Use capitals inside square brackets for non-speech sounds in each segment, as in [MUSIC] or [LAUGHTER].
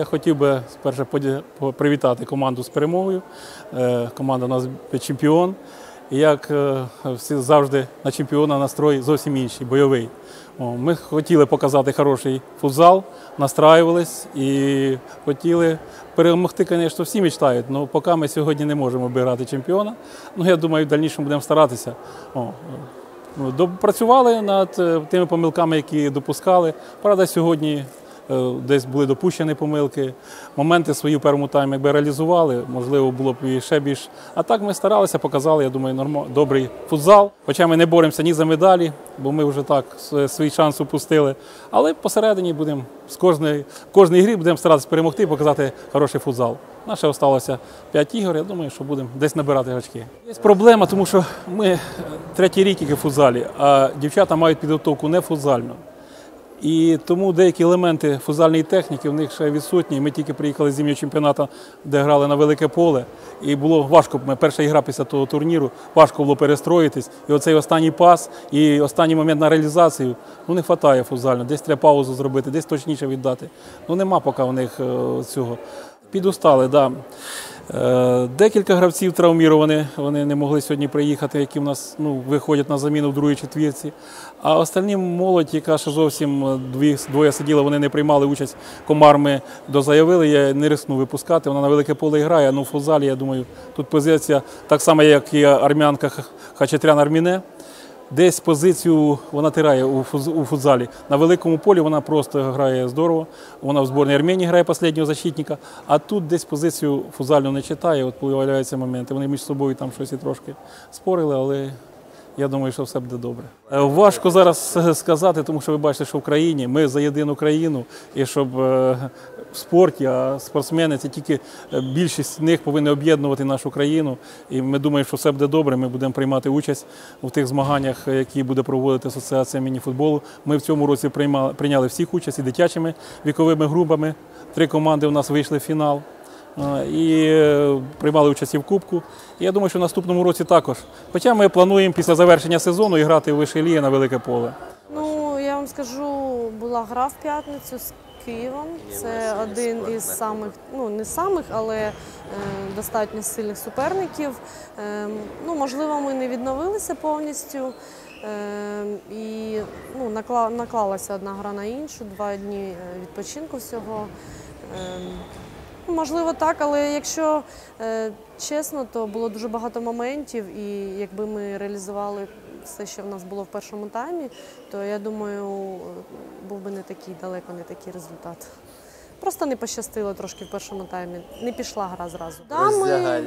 Я хотів би спершу привітати команду з перемогою. Е, Команда у нас чемпіон. І як е, всі завжди на чемпіона настрой зовсім інший, бойовий. Ми хотіли показати хороший футзал, настраювались і хотіли перемогти, звісно, всі мечтають. але поки ми сьогодні не можемо обіграти чемпіона. Ну, я думаю, в дальнішому будемо старатися. О, Ну, над е, тими помилками, які допускали. Правда, сьогодні е, десь були допущені помилки. Моменти свої в першому таймі якби реалізували, можливо, було б і ще більш. А так ми старалися, показали, я думаю, нормо, добрий футзал. Хоча ми не боремося ні за медалі, бо ми вже так свій шанс упустили. Але посередині будемо з кожної, кожної грі будемо старатися перемогти і показати хороший футзал. Наше залишилося 5 ігор. Я думаю, що будемо десь набирати очки. Є проблема, тому що ми е, третій рік тільки в футзалі, а дівчата мають підготовку не футзальну. І тому деякі елементи футзальної техніки в них ще відсутні. Ми тільки приїхали з зимнього чемпіонату, де грали на велике поле. І було важко. Перша ігра після того турніру, важко було перестроїтись. І оцей останній пас, і останній момент на реалізацію ну не вистачає футзально. Десь треба паузу зробити, десь точніше віддати. Ну нема поки у них е, цього. Підустали, так. Да. Е, Декілька гравців травміровані, вони не могли сьогодні приїхати, які в нас ну, виходять на заміну в другій четвірці. А остальні молодь, яка ще зовсім е, двоє сиділа, вони не приймали участь. Комар ми дозаявили, я не рискнув випускати. Вона на велике поле грає, ну в футзалі, я думаю, тут позиція так само, як і армянка Хачатрян Арміне. Десь позицію вона тирає у футзалі. На великому полі вона просто грає здорово. Вона в зборній Арменії грає останнього защитника, а тут десь позицію футзальну не читає. От появляються моменти. Вони між собою там щось і трошки спорили, але я думаю, що все буде добре. Е, Важко зараз сказати, тому що ви бачите, що в країні ми за єдину країну, і щоб е, в спорті, а спортсмени це тільки е, більшість з них повинні об'єднувати нашу країну. І ми думаємо, що все буде добре. Ми будемо приймати участь у тих змаганнях, які буде проводити асоціація мініфутболу. Ми в цьому році приймали прийняли всіх участь і дитячими віковими групами. Три команди у нас вийшли в фінал. І е, приймали участь і в Кубку. І я думаю, що в наступному році також. Хоча ми плануємо після завершення сезону і грати в вищій лігі на велике поле. Ну, я вам скажу, була гра в п'ятницю з Києвом. Це один із самих, ну не самих, але е, достатньо сильних суперників. Е, ну, можливо, ми не відновилися повністю. Е, і ну, наклалася одна гра на іншу, два дні е, відпочинку всього. Можливо, так, але якщо е, чесно, то було дуже багато моментів, і якби ми реалізували все, що в нас було в першому таймі, то я думаю, був би не такий далеко, не такий результат. Просто не пощастило трошки в першому таймі. Не пішла гра зразу. Да, ми,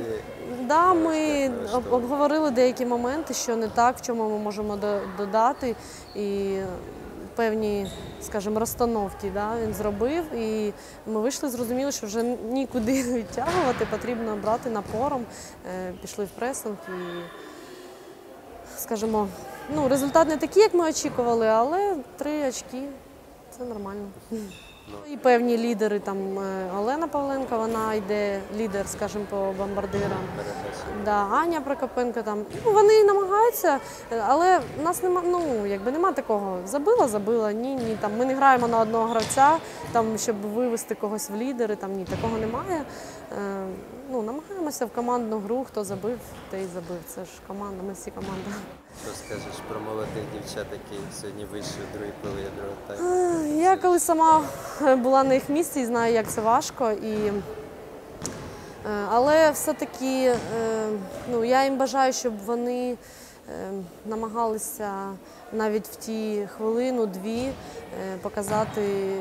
да, ми обговорили деякі моменти, що не так, в чому ми можемо додати. І певні, скажімо, розстановки да, він зробив. І ми вийшли, зрозуміли, що вже нікуди [LAUGHS] відтягувати, потрібно брати напором. Е, Пішли в пресинг і, скажімо, ну, результат не такий, як ми очікували, але три очки це нормально. І певні лідери, там е, Олена Павленко, вона йде лідер, скажімо, по бомбардирам. Да, Аня Прокопенко там. Ну, вони намагаються, е, але в нас нема, ну, якби нема такого. Забила, забила, ні, ні. Там, ми не граємо на одного гравця, там, щоб вивести когось в лідери, там ні, такого немає. Е, ну, намагаємося в командну гру, хто забив, той і забив. Це ж команда, ми всі команда. Що скажеш про молодих дівчат, які сьогодні вийшли в другій половині другого тайму? Е, Я коли сама була на їх місці і знаю, як це важко. І... е, Але все-таки е, ну, я їм бажаю, щоб вони е, намагалися навіть в ті хвилину-дві е, показати,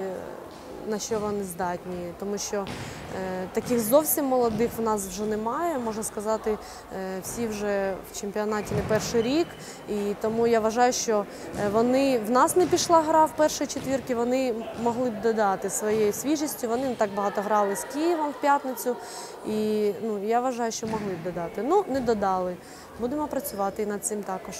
на що вони здатні. Тому що е, таких зовсім молодих в нас вже немає. Можна сказати, е, всі вже в чемпіонаті не перший рік. І тому я вважаю, що е, вони в нас не пішла гра в першій четвірці, вони могли б додати своєю свіжістю. Вони не так багато грали з Києвом в п'ятницю. І ну, я вважаю, що могли б додати. Ну, не додали. Будемо працювати і над цим також.